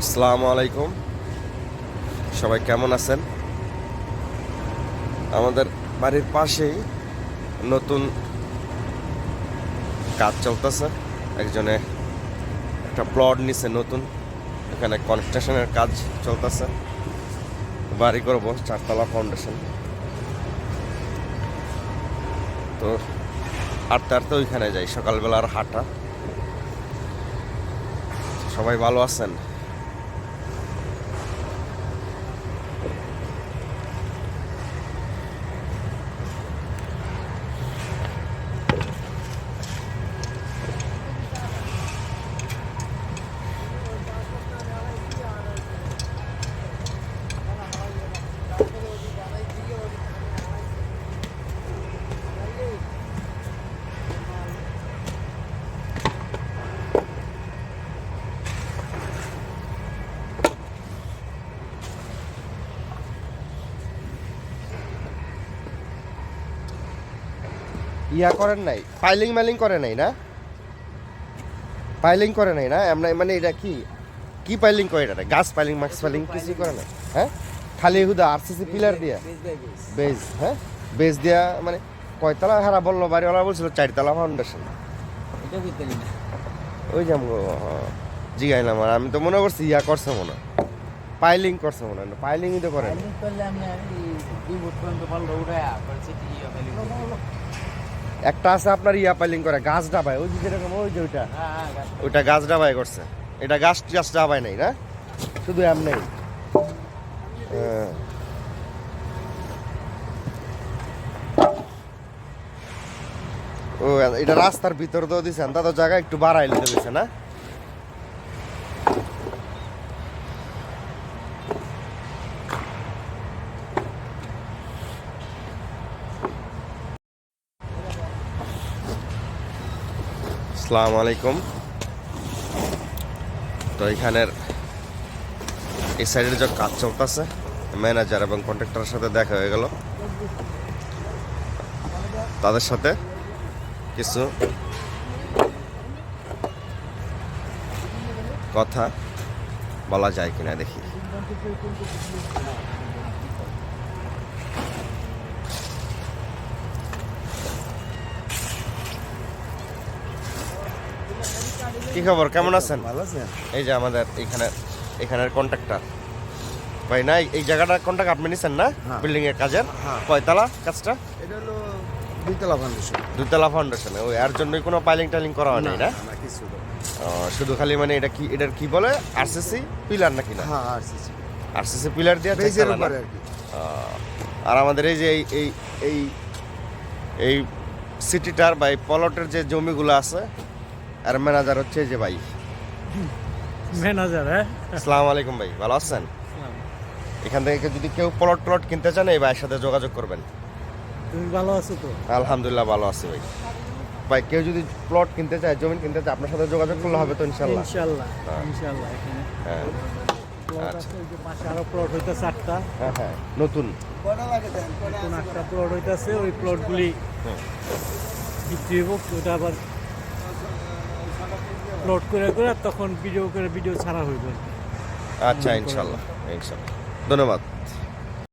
আসসালামু আলাইকুম। সবাই কেমন আছেন? আমাদের বাড়ির পাশেই নতুন কাজ চলতেছে। একজনে একটা প্লট নিছে নতুন। এখানে কনস্ট্রাকশনের কাজ চলতেছে। বাড়ি করব, চারতলা ফাউন্ডেশন তো আটতে আটতে ওইখানে যাই, সকালবেলার হাঁটা। সবাই ভালো আছেন? ইয়া করেন নাই পাইলিং মাইলিং করে নাই না? পাইলিং করে নাই না? এমনি মানে এটা কি? কি পাইলিং করে এটা? গাছ পাইলিং মাক্স পাইলিং কিছু করে না হ্যাঁ? খালি হুদা আরসিসি পিলার দিয়া? বেজ হ্যাঁ? বেজ দিয়া মানে কয়তলা? হারা বলল বাড়িওয়ালা বলছিল চারতলা ফাউন্ডেশন ওই যে জিগাইলাম আর আমি তো মনে করছি ইয়া করছে মনে পাইলিং করছে মনে হয় পাইলিংই তো করে একটা আছে আপনার ইয়া পাইলিং করে গাছ ডাবায়। ওই যে যেরকম ওই যে ওইটা। হ্যাঁ হ্যাঁ ওইটা গাছ ডাবাই করছে। এটা গাছ গাছ ডাবায় নাই না? শুধু এমনি ও এটা রাস্তার ভিতর তো দিছেন। তা তো জায়গা একটু বাড়াইলে দিয়েছে না? আসসালামু আলাইকুম তো এখানের এই সাইডের যে কাজ চলতেছে ম্যানেজার এবং কন্ট্রাক্টরের সাথে দেখা হয়ে গেল। তাদের সাথে কিছু কথা বলা যায় কিনা দেখি। কি খবর? কেমন আছেন? ভালো আছেন এই যে আমাদের এখানে এখানের কন্ট্রাক্টর ভাই না এই- জায়গাটা কন্ট্রাক্ট আপনি নিছেন না? হ্যাঁ। বিল্ডিং এর কাজের? হ্যাঁ। কয়তলা কাজটা? এটা হলো দুইতলা ফাউন্ডেশন দুতলা ফাউন্ডেশনে ওই এর জন্যই কোনো পাইলিং টাইলিং করা হয় নাই না না? কিছু শুধু খালি মানে এটা কি এটার কি বলে? আরসিসি পিলার নাকি না? হ্যাঁ আরসিসি আরসিসি পিলার দিয়ে বেজের? উপরে আর কি। আর আমাদের এই যে এই এই এই এই সিটিটার বা এই পলটের যে জমিগুলো আছে আর ম্যানেজার হচ্ছে যে ভাই। ম্যানেজার হ্যাঁ? আসসালামু আলাইকুম ভাই ভালো আছেন? এখান থেকে যদি কেউ প্লট প্লট কিনতে চান এই ভাইয়ের সাথে যোগাযোগ করবেন। তুমি ভালো আছো তো? আলহামদুলিল্লাহ ভালো আছি ভাই। ভাই কেউ যদি প্লট কিনতে চায় জমি কিনতে চায় আপনার সাথে যোগাযোগ করলে হবে তো ইনশাল্লাহ ইনশাল্লাহ হ্যাঁ। ইনশাল্লাহ এখানে। হ্যাঁ। আচ্ছা। হ্যাঁ হ্যাঁ নতুন। নতুন একটা প্লট হইতেছে ওই প্লটগুলি বিক্রি হোক ওটা আবার প্লট করে করে তখন ভিডিও করে ভিডিও ছাড়া হইব আচ্ছা ইনশাআল্লাহ ইনশাল্লাহ। ধন্যবাদ।